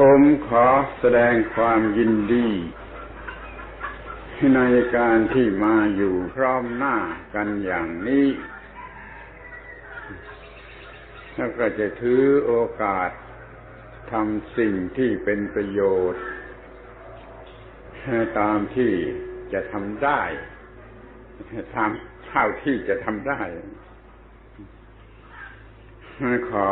ผมขอแสดงความยินดี ในการที่มาอยู่พร้อมหน้ากันอย่างนี้แล้วก็จะถือโอกาสทำสิ่งที่เป็นประโยชน์ ตามที่จะทำได้ทำเท่าที่จะทำได้ ขอ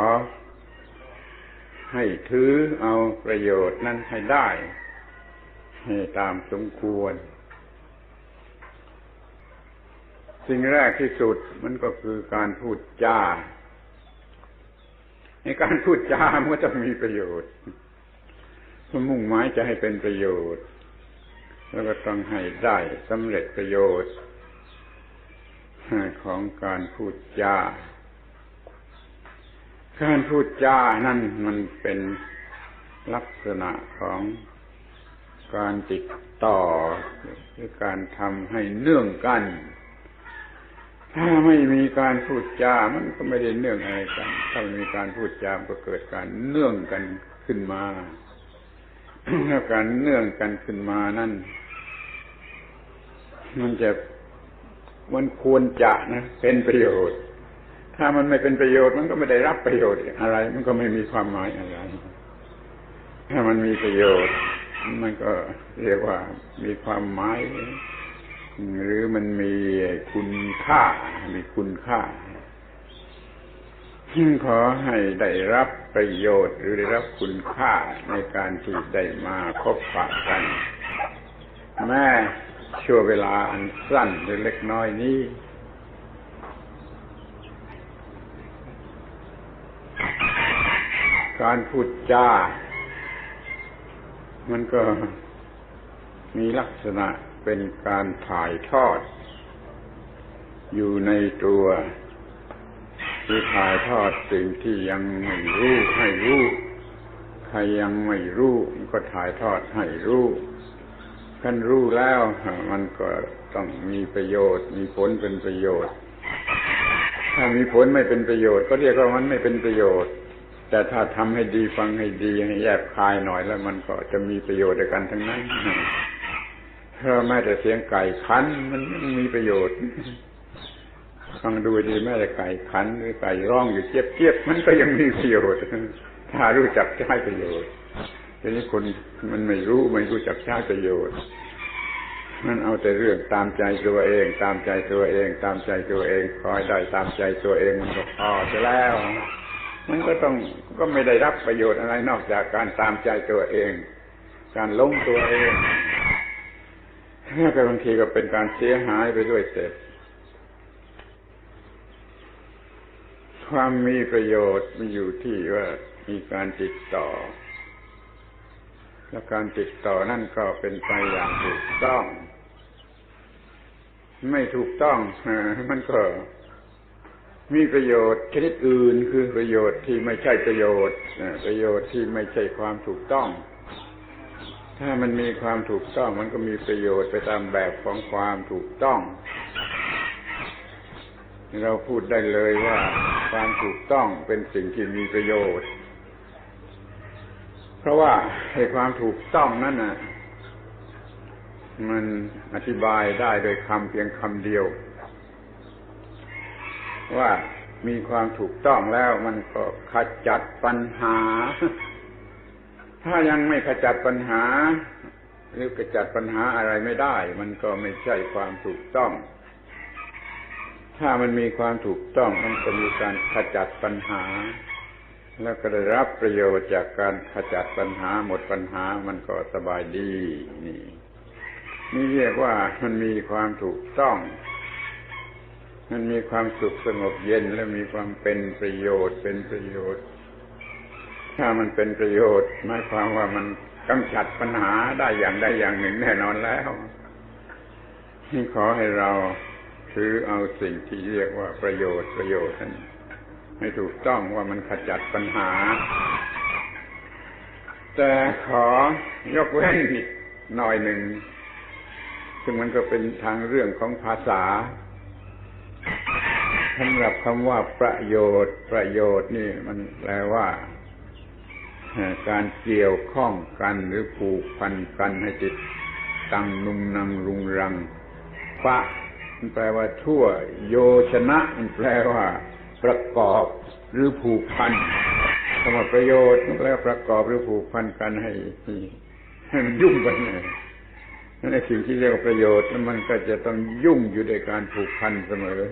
ให้ถือเอาประโยชน์นั้นให้ได้ ให้ตามสมควร สิ่งแรกที่สุดมันก็คือการพูดจาในการพูดจามันก็ต้องมีประโยชน์มันมุ่งหมายจะให้เป็นประโยชน์ แล้วก็ต้องให้ได้สำเร็จประโยชน์ของการพูดจา การพูดจานั่นมันเป็นลักษณะของการติดต่อหรือการทำให้เนื่องกัน ถ้าไม่มีการพูดจา มันก็ไม่ได้เนื่องอะไรกัน ถ้าไม่มีการพูดจาก็เกิดการเนื่องกันขึ้นมาแล้วการเนื่องกันขึ้นมานั่น มันจะมันควรจะนะเป็นประโยชน์ ถ้ามันไม่เป็นประโยชน์มันก็ไม่ได้รับประโยชน์อะไร มันก็ไม่มีความหมายอะไร ถ้ามันมีประโยชน์ มันก็เรียกว่ามีความหมาย หรือมันมีคุณค่า มีคุณค่าขอให้ได้รับประโยชน์ หรือได้รับคุณค่าในการที่ได้มาพบปะกัน แม้ชั่วเวลาอันสั้นหรือเล็กน้อยนี้ การพูดจา มันก็มีลักษณะเป็นการถ่ายทอด อยู่ในตัวคือถ่ายทอดสิ่งที่ยังไม่รู้ให้รู้ ใครยังไม่รู้ก็ถ่ายทอดให้รู้ท่านรู้แล้วมันก็ต้องมีประโยชน์ มีผลเป็นประโยชน์ ถ้ามีผลไม่เป็นประโยชน์ ก็เรียกว่ามันไม่เป็นประโยชน์ แต่ถ้าทำให้ดีฟังให้ดีให้แยบคายหน่อยแล้วมันก็จะมีประโยชน์ในกันทั้งนั้นเพราะแม้แต่เสียงไก่ขัน มันยังมีประโยชน์ฟังดูดีแม้แต่ไก่ขันหรือไก่ร้องอยู่เจี๊ยบเจี๊ยบมันก็ยังมีประโยชน์ถ้ารู้จักใช้ประโยชน์ทีนี้คนมันไม่รู้ไม่รู้จักใช้ประโยชน์มันเอาแต่เรื่องตามใจตัวเอง ตามใจตัวเอง ตามใจตัวเองคอยได้ตามใจตัวเองมันก็พอจะแล้ว มันก็ต้องก็ไม่ได้รับประโยชน์อะไรนอกจากการตามใจตัวเอง การลงตัวเองแต่บางทีก็เป็นการเสียหายไปด้วยเสร็จ ความมีประโยชน์มันอยู่ที่ว่ามีการติดต่อ และการติดต่อนั่นก็เป็นไปอย่างถูกต้อง ไม่ถูกต้องมันก็ มีประโยชน์ชนิดอื่นคือประโยชน์ที่ไม่ใช่ประโยชน์ประโยชน์ที่ไม่ใช่ความถูกต้อง ถ้ามันมีความถูกต้องมันก็มีประโยชน์ไปตามแบบของความถูกต้อง เราพูดได้เลยว่าความถูกต้องเป็นสิ่งที่มีประโยชน์ เพราะว่าในความถูกต้องนั่นน่ะ มันอธิบายได้โดยคำเพียงคำเดียว ว่ามีความถูกต้องแล้วมันก็ขจัดปัญหา ถ้ายังไม่ขจัดปัญหา หรือขจัดปัญหาอะไรไม่ได้ มันก็ไม่ใช่ความถูกต้อง ถ้ามันมีความถูกต้องมันก็มีการขจัดปัญหา แล้วก็ได้รับประโยชน์จากการขจัดปัญหาหมดปัญหามันก็สบายดีนี่นี่เรียกว่ามันมีความถูกต้อง มันมีความสุขสงบเย็นและมีความเป็นประโยชน์เป็นประโยชน์ ถ้ามันเป็นประโยชน์หมายความว่ามันกำจัดปัญหาได้อย่างใดอย่างหนึ่งแน่นอนแล้วนี่ขอให้เราถือเอาสิ่งที่เรียกว่าประโยชน์ประโยชน์นั้นให้ถูกต้องว่ามันขจัดปัญหา แต่ขอยกเว้นหน่อยหนึ่ง ซึ่งมันก็เป็นทางเรื่องของภาษา สำหรับคำว่าประโยชน์ ประโยชน์นี่มันแปลว่าการเกี่ยวข้องกันหรือผูกพันกันให้ติดตั้งนุ่มนังรุงรัง ปะมันแปลว่าทั่ว โยชนะมันแปลว่า ประกอบหรือผูกพันคำว่าประโยชน์มันแปลประกอบหรือผูกพันกันให้ให้มันยุ่งกันเลยในสิ่งที่เรียกว่าประโยชน์มันก็จะต้องยุ่งอยู่ในการผูกพันเสมอ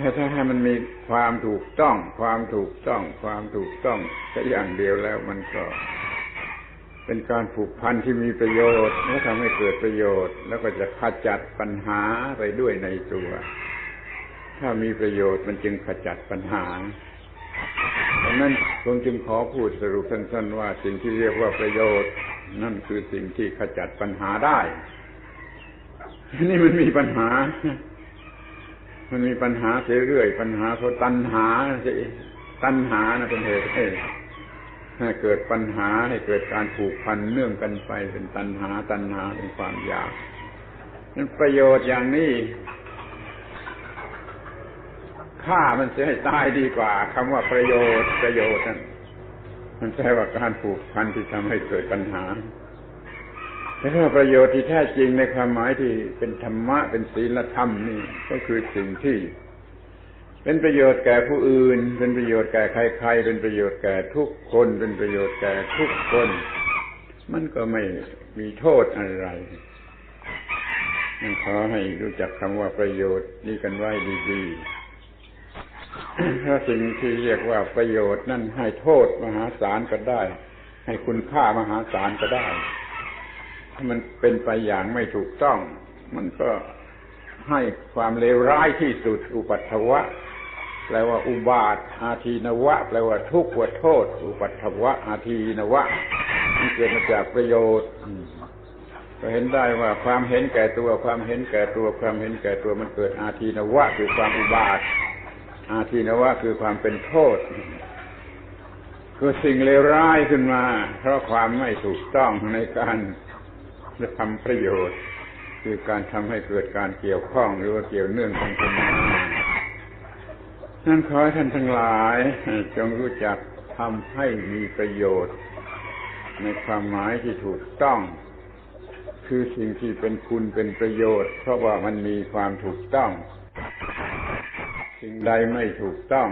ถ้าให้มันมีความถูกต้อง ความถูกต้อง ความถูกต้องแค่อย่างเดียวแล้วมันก็เป็นการผูกพันที่มีประโยชน์และทำให้เกิดประโยชน์ แล้วก็จะขจัดปัญหาไปด้วยในตัว ถ้ามีประโยชน์มันจึงขจัดปัญหาดังนั้นผมจึงขอพูดสรุปสั้นๆว่า สิ่งที่เรียกว่าประโยชน์ นั่นคือสิ่งที่ขจัดปัญหาได้ นี่มันมีปัญหา มันมีปัญหาเสียเรื่อย ปัญหาเพราะตัณหาสิตัณหานะเป็นเหตุให้เกิดปัญหาให้เกิดการผูกพันเนื่องกันไปเป็นตัณหาตัณหาเป็นความอยากนั้นประโยชน์อย่างนี้ฆ่ามันเสียให้ตายดีกว่าคำว่าประโยชน์ประโยชน์นั่นมันแปลว่าการผูกพันที่ทำให้เกิดปัญหา แต่ถ้าประโยชน์ที่แท้จริงในความหมายที่เป็นธรรมะเป็นศีลธรรมนี่ก็คือสิ่งที่ เป็นประโยชน์แก่ผู้อื่น เป็นประโยชน์แก่ใครๆเป็นประโยชน์แก่ทุกคน เป็นประโยชน์แก่ทุกคน มันก็ไม่มีโทษอะไรขอให้รู้จักคำว่าประโยชน์นี่กันไว้ดีๆถ้าสิ่งที่เรียกว่าประโยชน์นั่นให้โทษมหาศาลก็ได้ ให้คุณค่ามหาศาลก็ได้ มันเป็นไปอย่างไม่ถูกต้อง มันก็ให้ความเลวร้ายที่สุดอุปัตถวะแปลว่าอุบาท อาทีนวะ แปลว่าทุกข์ว่าโทษ อุปัตถวะ อาทีนวะมันเกิดมาจากประโยชน์ ก็เห็นได้ว่าความเห็นแก่ตัว ความเห็นแก่ตัว ความเห็นแก่ตัวมันเกิดอาทีนวะ คือความอุบาท อาทีนวะคือความเป็นโทษ คือสิ่งเลวร้ายขึ้นมา เพราะความไม่ถูกต้องในการ จะทำประโยชน์ คือการทำให้เกิดการเกี่ยวข้องหรือว่าเกี่ยวเนื่องกันขึ้นมานั่นขอให้ท่านทั้งหลาย จงรู้จักทำให้มีประโยชน์ ในความหมายที่ถูกต้อง คือสิ่งที่เป็นคุณเป็นประโยชน์ เพราะว่ามันมีความถูกต้อง สิ่งใดไม่ถูกต้อง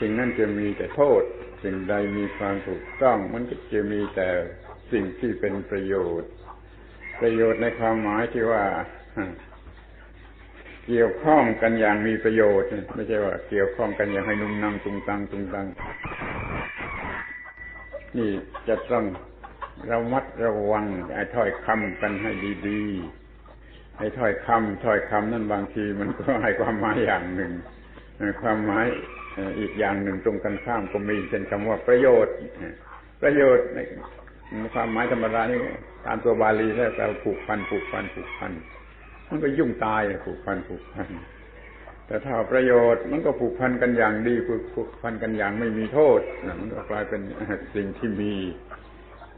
สิ่งนั้นจะมีแต่โทษ สิ่งใดมีความถูกต้อง มันก็จะมีแต่ สิ่งที่เป็นประโยชน์ ประโยชน์ในความหมายที่ว่าเกี่ยวข้องกันอย่างมีประโยชน์ ไม่ใช่ว่าเกี่ยวข้องกันอย่างให้นุ่มนั่งตุงตังตุงตังนี่จะต้องระมัดระวังไอ้ถ้อยคำกันให้ดีๆไอ้ถ้อยคำถ้อยคำนั่นบางทีมันก็ให้ความหมายอย่างหนึ่งความหมายอีกอย่างหนึ่งตรงกันข้ามก็มีเช่นคำว่าประโยชน์ ประโยชน์ ความหมายธรรมดานี่ตามตัวบาลีแล้วแปลผูกพันผูกพันผูกพันมันก็ยุ่งตายผูกพันผูกพัน แต่ถ้าประโยชน์มันก็ผูกพันกันอย่างดีผูกผูกพันกันอย่างไม่มีโทษมันก็กลายเป็นสิ่งที่มี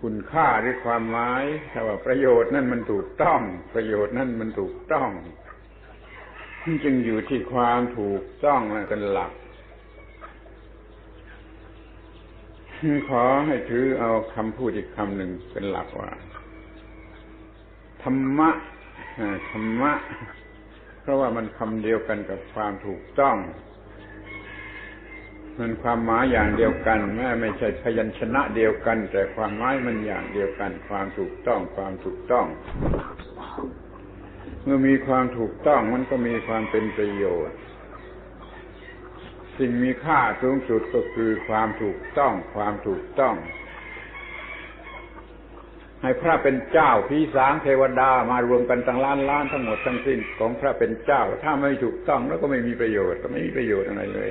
คุณค่าหรือความหมายถ้าว่าประโยชน์นั่นมันถูกต้อง ประโยชน์นั่นมันถูกต้องจึงอยู่ที่ความถูกต้องนั่นเป็นหลัก ขอให้ถือเอาคำพูดอีกคำหนึ่งเป็นหลักว่า ธรรมะธรรมะ เพราะว่ามันคำเดียวกันกับความถูกต้อง มันความหมายอย่างเดียวกันแม้ไม่ใช่พยัญชนะเดียวกัน แต่ความหมายมันอย่างเดียวกัน ความถูกต้อง ความถูกต้อง เมื่อมีความถูกต้องมันก็มีความเป็นประโยชน์ สิ่งมีค่าสูงสุดก็คือความถูกต้องความถูกต้อง ให้พระเป็นเจ้าพีสางเทวดามารวมกันตั้งล้านล้านทั้งหมดทั้งสิ้นของพระเป็นเจ้า ถ้าไม่ถูกต้องแล้วก็ไม่มีประโยชน์ก็ไม่มีประโยชน์อะไรเลย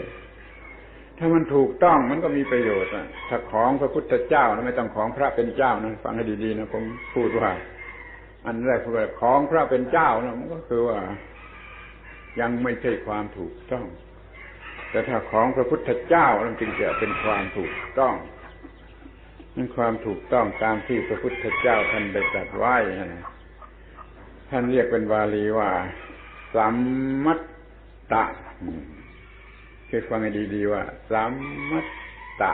ถ้ามันถูกต้องมันก็มีประโยชน์ถ้าของพระพุทธเจ้าไม่ต้องของพระเป็นเจ้านะฟังให้ดีๆนะผมพูดว่า อันแรกคือของพระเป็นเจ้านะมันก็คือว่า ยังไม่ใช่ความถูกต้อง แต่ถ้าของพระพุทธเจ้ามันจึงจะเป็นความถูกต้องนั่นความถูกต้องตามที่พระพุทธเจ้าท่านได้ตรัสไว้ท่านเรียกเป็นวาลีว่า สัมมัตตะคือฟังให้ดีๆว่า สัมมัตตะ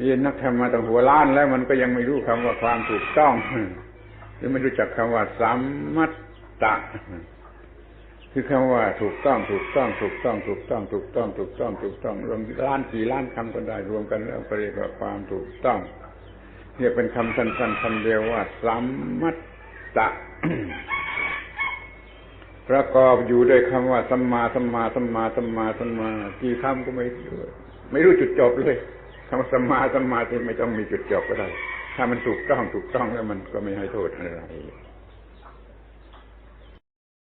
เรียนนักธรรมมาตั้งหัวล้านแล้วมันก็ยังไม่รู้คำว่าความถูกต้องหรือไม่รู้จักคำว่าสัมมัตตะ คือคำว่าถูกต้องถูกต้องถูกต้องถูกต้องถูกต้องถูกต้องถูกต้องรวมล้านสี่ล้านคำก็ได้รวมกันแล้วก็เรียกว่าความถูกต้องเรียกเป็นคำสั้นๆคำเดียวว่าสัมมัตตะประกอบอยู่ด้วยคำว่าสัมมาสัมมาสัมมาสัมมาสัมมากี่คำก็ไม่ไม่รู้จุดจบเลยคำว่าสัมมาสัมมาที่ไม่ต้องมีจุดจบก็ได้ ถ้ามันถูกต้องถูกต้องแล้วมันก็ไม่ให้โทษอะไร